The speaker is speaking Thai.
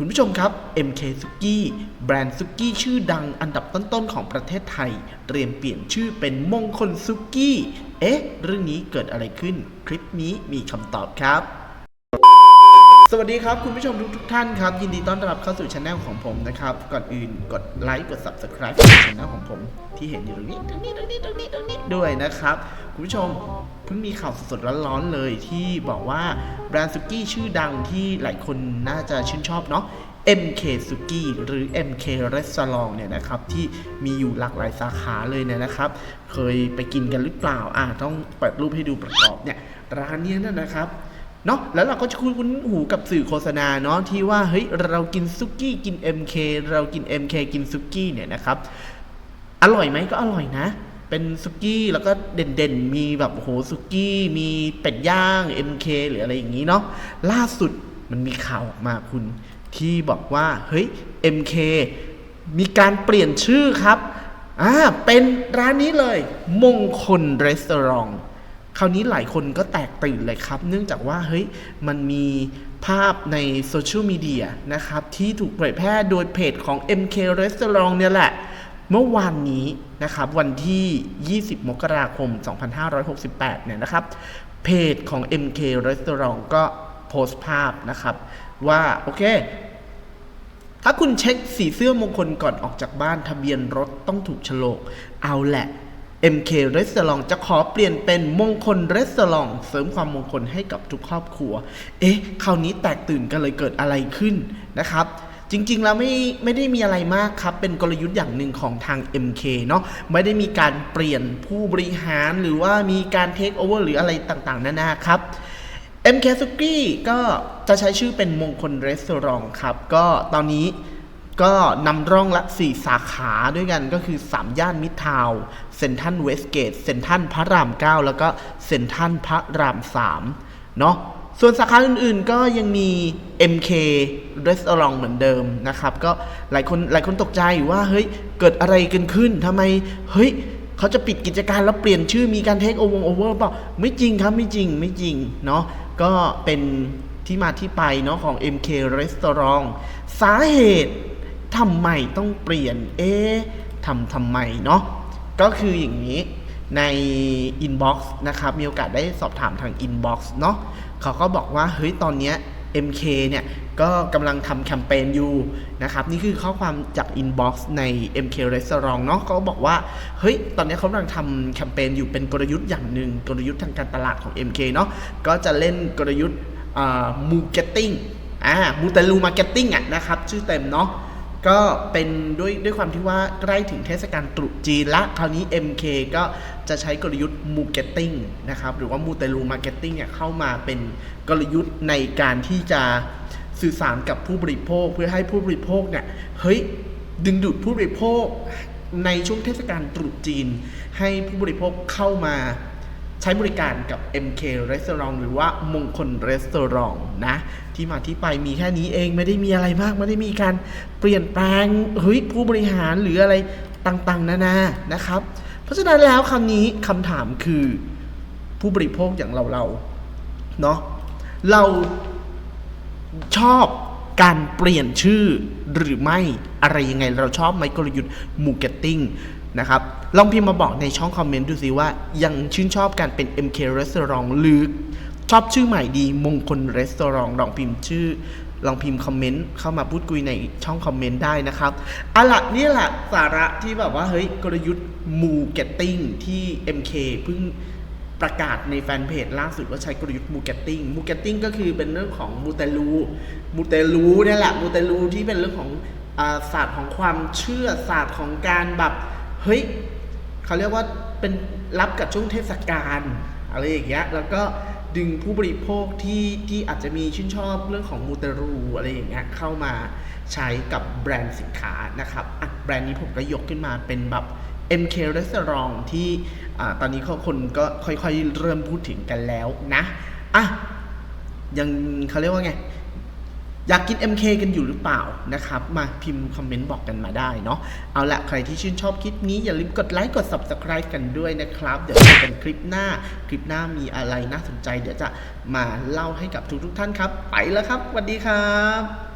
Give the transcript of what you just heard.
คุณผู้ชมครับ MK s u k i แบรนด์ซุกี้ชื่อดังอันดับต้นๆของประเทศไทย เตรียมเปลี่ยนชื่อเป็นมงคลซุกี้ เอ๊ะ เรื่องนี้เกิดอะไรขึ้น คลิปนี้มีคำตอบครับ สวัสดีครับ คุณผู้ชมทุกทุกท่านครับ ยินดีต้อนรับเข้าสู่ช anel ของผมนะครับ ก่อนอื่นกดไลค์กด subscribe ช anel ของผมที่เห็นอยู่ตรงนี้ตรงนี้ตรงนี้ตรงนี้ตรงนี้ด้วยนะครับ คุณผู้ชมเพิ่งมีข่าวสดๆร้อนๆเลยที่บอกว่าแบรนด์ซุกี้ชื่อดังที่หลายคนน่าจะชื่นชอบเนาะ MK Suki หรือ MK Restaurant เนี่ยนะครับที่มีอยู่หลากหลายสาขาเลยเนี่ยนะครับ เคยไปกินกันหรือเปล่าอ่าต้องเปิดรูปให้ดูประกอบเนี่ยร้านเนี้ยนะนะครับ เนาะแล้วเราก็จะคุ้นคุ้นหูกับสื่อโฆษณาเนาะที่ว่าเฮ้ยเรากินซุกี้กิน MK เรากิน MK กินซุกี้เนี่ยนะครับอร่อยไหมก็อร่อยนะ เป็นซุกี้แล้วก็เด่นๆ มีแบบโอ้โหซุกี้ มีเป็ดย่าง MK หรืออะไรอย่างนี้เนาะล่าสุดมันมีข่าวออกมาคุณ ที่บอกว่าเฮ้ย MK มีการเปลี่ยนชื่อครับอ่าเป็นร้านนี้เลย มงคลรีสอร์ท คราวนี้หลายคนก็แตกตื่นเลยครับ เนื่องจากว่าเฮ้ยมันมีภาพในโซเชียลมีเดียนะครับ ที่ถูกเผยแพร่โดยเพจของ MK Restaurant เนี่ยแหละ เมื่อวานนี้นะครับ วันที่ 20 มกราคม 2568 เนี่ยนะครับ เพจของ MK Restaurant ก็โพสต์ภาพนะครับ ว่าโอเคถ้าคุณเช็คสีเสื้อมงคลก่อนออกจากบ้านทะเบียนรถต้องถูกฉลก เอาแหละ MK Restaurant จะขอเปลี่ยนเป็นมงคล Restaurant เสริมความมงคลให้กับทุกครอบครัว เอ๊ะ คราวนี้แตกตื่นกันเลยเกิดอะไรขึ้นนะครับ จริงๆ แล้วไม่ไม่ได้มีอะไรมากครับ เป็นกลยุทธ์อย่างหนึ่งของทาง MK เนาะไม่ได้มีการเปลี่ยนผู้บริหารหรือว่ามีการเทคโอเวอร์หรืออะไรต่างๆ นานาครับ MK s u k i ก็จะใช้ชื่อเป็นมงคลรีสอร์ทครับ ก็ตอนนี้ ก็นำร่องละ 4 สาขาด้วยกันก็คือ 3 ย่านมิทาวเซนทันเวสเกตเซนทันพระราม 9 แล้วก็เซนทันพระราม 3 เนาะส่วนสาขาอื่นๆก็ยังมี MK Restaurant เหมือนเดิมนะครับ ก็หลายคนหลายคนตกใจว่าเฮ้ยเกิดอะไรกันขึ้นทำไมเฮ้ยเขาจะปิดกิจการแล้วเปลี่ยนชื่อมีการเทคโอเวอร์โอเวอร์เปล่าไม่จริงครับไม่จริงไม่จริงเนาะก็เป็นที่มาที่ไปเนาะของ MK Restaurant สาเหตุ ทำไมต้องเปลี่ยน เอ๊ะทำทำไมเนาะ ก็คืออย่างนี้ใน Inbox นะครับ มีโอกาสได้สอบถามทาง Inbox เนาะเขาก็บอกว่า เฮ้ย ตอนเนี้ย MK เนี่ย ก็กำลังทำแคมเปญอยู่นะครับ นี่คือข้อความจาก Inbox ใน MK Restaurant เนาะเขาก็บอกว่า เฮ้ย ตอนนี้เขากำลังทำแคมเปญอยู่เป็นกลยุทธ์อย่างหนึ่งกลยุทธ์ทางการตลาดของ MK เนาะก็จะเล่นกลยุทธ์มูเก็ตติ้งอ่ามูเตลูมาร์เก็ตติ้งอะนะครับ ชื่อเต็มเนาะ ก็เป็นด้วยด้วยความที่ว่าใกล้ถึงเทศกาลตรุษจีนละคราวนี้ MK ก็จะใช้กลยุทธ์มูเก็ตติ้งนะครับหรือว่ามูเตลูมาร์เก็ตติ้งเนี่ยเข้ามาเป็นกลยุทธ์ในการที่จะสื่อสารกับผู้บริโภคเพื่อให้ผู้บริโภคเนี่ยเฮ้ยดึงดูดผู้บริโภคในช่วงเทศกาลตรุษจีน ให้ผู้บริโภคเข้ามา ใช้บริการกับ MK Restaurant หรือว่ามงคล Restaurant นะ ที่มาที่ไปมีแค่นี้เองไม่ได้มีอะไรมาก ไม่ได้มีการเปลี่ยนแปลงเฮ้ยผู้บริหารหรืออะไรต่างๆ นานานะครับ เพราะฉะนั้นแล้วคำนี้คำถามคือผู้บริโภคอย่างเราเราเนาะเราชอบการเปลี่ยนชื่อหรือไม่อะไรยังไงเราชอบไหมกลยุทธ์มูเก็ตติ้ง นะครับ ลองพิมพ์มาบอกในช่องคอมเมนต์ดูสิว่า ยังชื่นชอบการเป็น MK Restaurant หรือชอบชื่อใหม่ดีมงคล Restaurant ลองพิมพ์ชื่อ ลองพิมพ์คอมเมนต์เข้ามาพูดคุยในช่องคอมเมนต์ได้นะครับอาล่ะนี่แหละสาระที่แบบว่าเฮ้ยกลยุทธ์มูเก็ตติ้งที่ MK เพิ่งประกาศในแฟนเพจล่าสุดว่าใช้กลยุทธ์มูเก็ตติ้งมูเก็ตติ้งก็คือเป็นเรื่องของมูเตลูมูเตลูนี่แหละมูเตลูที่เป็นเรื่องของอศาสตร์ของความเชื่อศาสตร์ของการแบบ เฮ้ยเขาเรียกว่าเป็นรับกับช่วงเทศกาลอะไรอย่างเงี้ยแล้วก็ดึงผู้บริโภคที่ที่อาจจะมีชื่นชอบเรื่องของมูเตลูอะไรอย่างเงี้ยเข้ามาใช้กับแบรนด์สินค้านะครับอะแบรนด์นี้ผมก็ยกขึ้นมาเป็นแบบ MK Restaurant ที่อตอนนี้คนก็ค่อยๆเริ่มพูดถึงกันแล้วนะอะยังเขาเรียกว่าไง อยากกิน MK กันอยู่หรือเปล่านะครับ มาพิมพ์คอมเมนต์บอกกันมาได้เนาะเอาละใครที่ชื่นชอบคลิปนี้อย่าลืมกดไลค์กด Subscribe กันด้วยนะครับ เดี๋ยวเจอกันคลิปหน้า คลิปหน้ามีอะไรน่าสนใจ เดี๋ยวจะมาเล่าให้กับทุกๆท่านครับ ไปแล้วครับสวัสดีครับ